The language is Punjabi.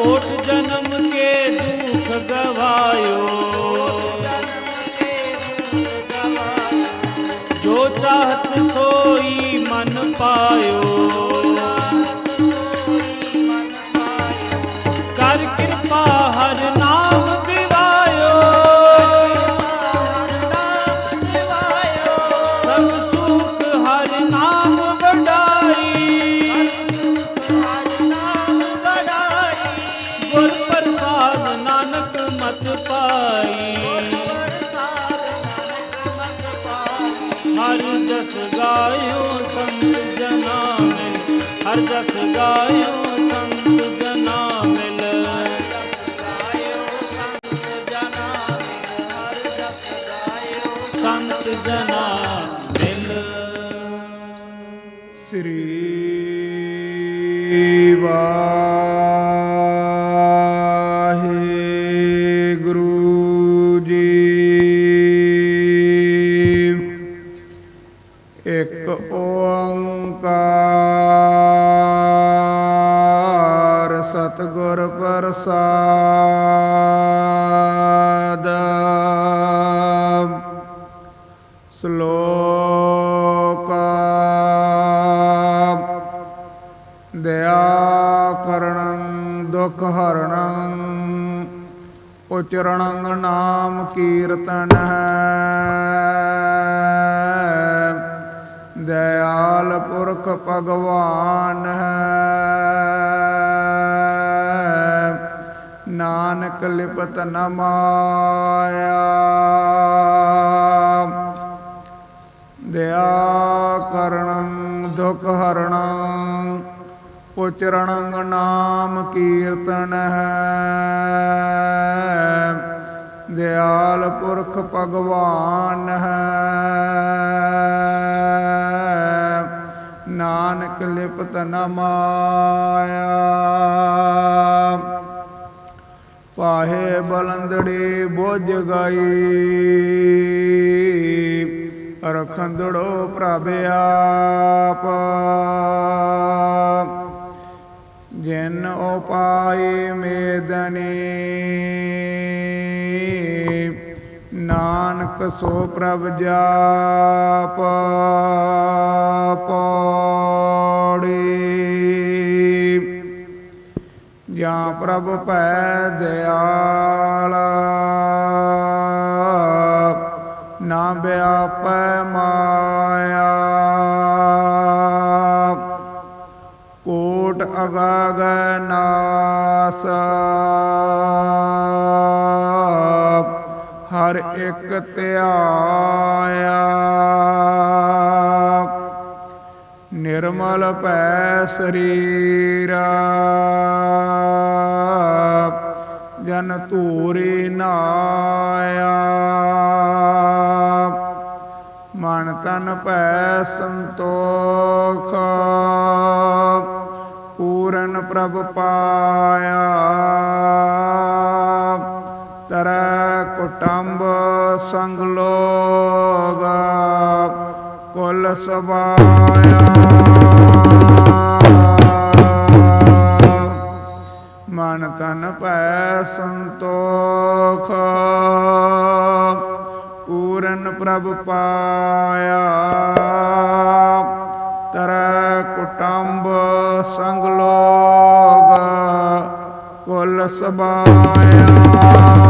ਕੋਟ ਜਨਮ ਕੇ ਦੁਖ ਗਵਾਇਓ ਮਤ ਪਾਈ। ਹਰ ਜਸ ਗਾਇਓ ਸੰਤ ਜਨਾ ਮਿਲ ਹਰ ਜਸ ਗਾਇਓ ਸੰਤ ਜਨਾ ਮਿਲ ਸੰਤ ਜਨਾ ਮਿਲ ਸ੍ਰੀ ਵਾਹਿਗੁਰੂ। ਇੱਕ ਓੰਕਾਰ ਸਤਿਗੁਰ ਪ੍ਰਸਾਦ। ਸ਼ਲੋਕ ਦਇਆ ਕਰਣੰ ਦੁਖ ਹਰਣੰ ਉਚਰਣੰ ਨਾਮ ਕੀਰਤਨ ਹੈ। ਦਇਆਲ ਪੁਰਖ ਭਗਵਾਨ ਹੈ। ਨਾਨਕ ਲਿਪਤ ਨ ਮਾਇਆ। ਦਇਆ ਕਰਣੰ, ਦੁਖ ਹਰਣੰ, ਉਚਰਣੰ ਨਾਮ ਕੀਰਤਨ ਹੈ। ਦਿਆਲ ਪੁਰਖ ਭਗਵਾਨ ਹੈ। ਨਾਨਕ ਲਿਪਤ ਨ ਮਾਇਆ। ਪਾਹੇ ਬਲੰਦੜੀ ਬੋਝ ਗਈ। ਰਖੰਦੜੋ ਪ੍ਰਭ ਆਪ। ਜਿਨ ਉਪਾਈ ਮੇਦਨੀ। ਨਾਨਕ ਸੋ ਪ੍ਰਭ ਜਾਪ, ਪੌੜੀ। ਜਾਂ ਪ੍ਰਭ ਭੈ ਦਿਆਲ, ਨਾ ਵਿਆਪੈ ਮਾਇਆ। ਕੋਟ ਅਗਾਗ ਨਾਸ। ਹਰ ਇੱਕ ਧਿਆਇਆ ਨਿਰਮਲ ਪੈ ਸਰੀਰਾ। ਜਨ ਧੂਰੀ ਨਾਇਆ। ਮਨ ਤਨ ਪੈ ਸੰਤੋਖ। ਪੂਰਨ ਪ੍ਰਭ ਪਾਇਆ। ਤਰੈ ਸੰਗ ਲੋਗ ਕੁਲ ਸਬਾਇਆ ਮਨ ਤਨ ਪੈ ਸੰਤੋਖ, ਪੂਰਨ ਪ੍ਰਭ ਪਾਇਆ। ਤਰ ਕੁਟੰਬ ਸੰਗ ਲੋਗ ਕੁਲ ਸਬਾਇਆ